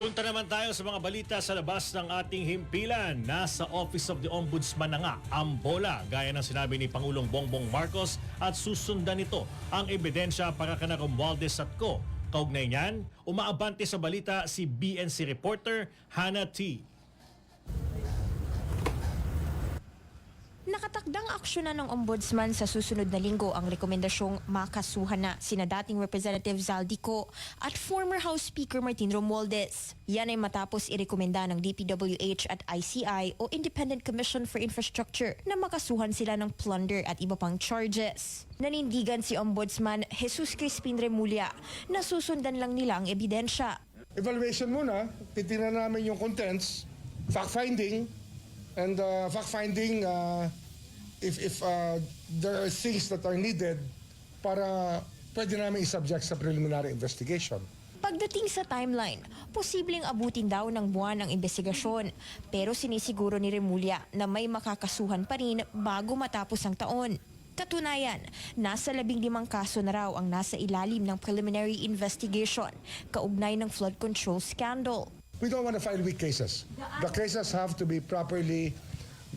Punta naman tayo sa mga balita sa labas ng ating himpilan. Nasa Office of the Ombudsman na nga ang bola, gaya ng sinabi ni Pangulong Bongbong Marcos at susundan nito ang ebidensya para kana Romualdez at Co. Kaugnay niyan, umaabante sa balita si BNC reporter Hannah T. Nakatakdang aksyonan ng ombudsman sa susunod na linggo ang rekomendasyong makasuhan na sina dating Representative Zaldico at former House Speaker Martin Romualdez. Yan ay matapos irekomenda ng DPWH at ICI o Independent Commission for Infrastructure na makasuhan sila ng plunder at iba pang charges. Nanindigan si Ombudsman Jesus Crispin Remulla na susundan lang nila ang ebidensya. evaluation muna, titingnan namin yung contents, fact-finding, and uh, fact-finding uh, if, if uh, there are things that are needed para pwede namin i-subject sa preliminary investigation. Pagdating sa timeline, posibleng abutin daw ng buwan ang investigasyon. Pero sinisiguro ni Remulla na may makakasuhan pa rin bago matapos ang taon. Katunayan, nasa labing limang kaso na raw ang nasa ilalim ng preliminary investigation kaugnay ng flood control scandal. We don't want to file weak cases. The cases have to be properly,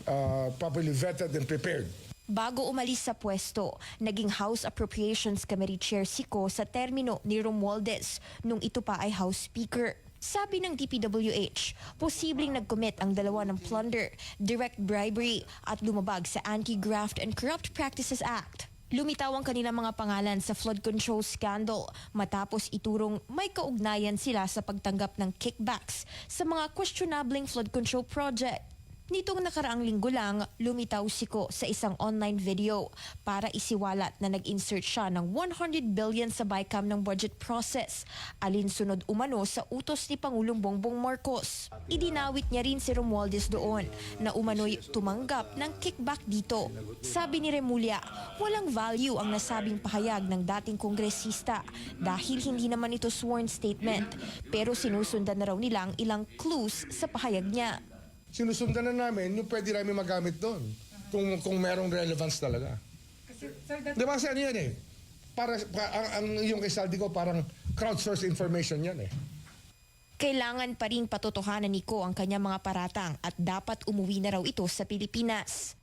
uh, properly vetted and prepared. Bago umalis sa pwesto, naging House Appropriations Committee Chair si Ko sa termino ni Romualdez nung ito pa ay House Speaker. Sabi ng DPWH, posibleng nag-commit ang dalawa ng plunder, direct bribery at lumabag sa Anti-Graft and Corrupt Practices Act. Lumitaw ang kanilang mga pangalan sa flood control scandal matapos iturong may kaugnayan sila sa pagtanggap ng kickbacks sa mga questionableng flood control project. Nitong nakaraang linggo lang, lumitaw si Ko sa isang online video para isiwalat na nag-insert siya ng 100 billion sa BICAM ng budget process, alinsunod umano sa utos ni Pangulong Bongbong Marcos. Idinawit niya rin si Romualdez doon na umano'y tumanggap ng kickback dito. Sabi ni Remulla, walang value ang nasabing pahayag ng dating kongresista dahil hindi naman ito sworn statement pero sinusundan na raw nila ang ilang clues sa pahayag niya. Sinusundan na namin yung pwede namin magamit doon kung, kung merong relevance talaga. Di ba kasi ano yan eh? Para, pa- ang, ang yung kay Saldi ko parang crowdsource information yan eh. Kailangan pa rin patotohanan ni Ko ang kanyang mga paratang at dapat umuwi na raw ito sa Pilipinas.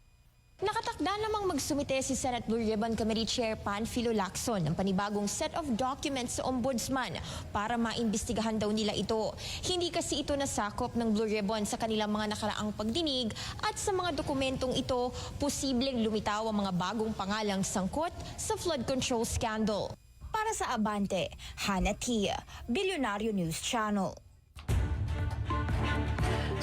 Nakatakda namang magsumite si Senate Ribbon Committee Chair Panfilo Lacson ng panibagong set of documents sa Ombudsman para maimbestigahan daw nila ito. Hindi kasi ito nasakop ng Blue Ribbon sa kanilang mga nakaraang pagdinig at sa mga dokumentong ito, posibleng lumitaw ang mga bagong pangalang sangkot sa flood control scandal. Para sa Abante, Hannah Tia, Billionario News Channel.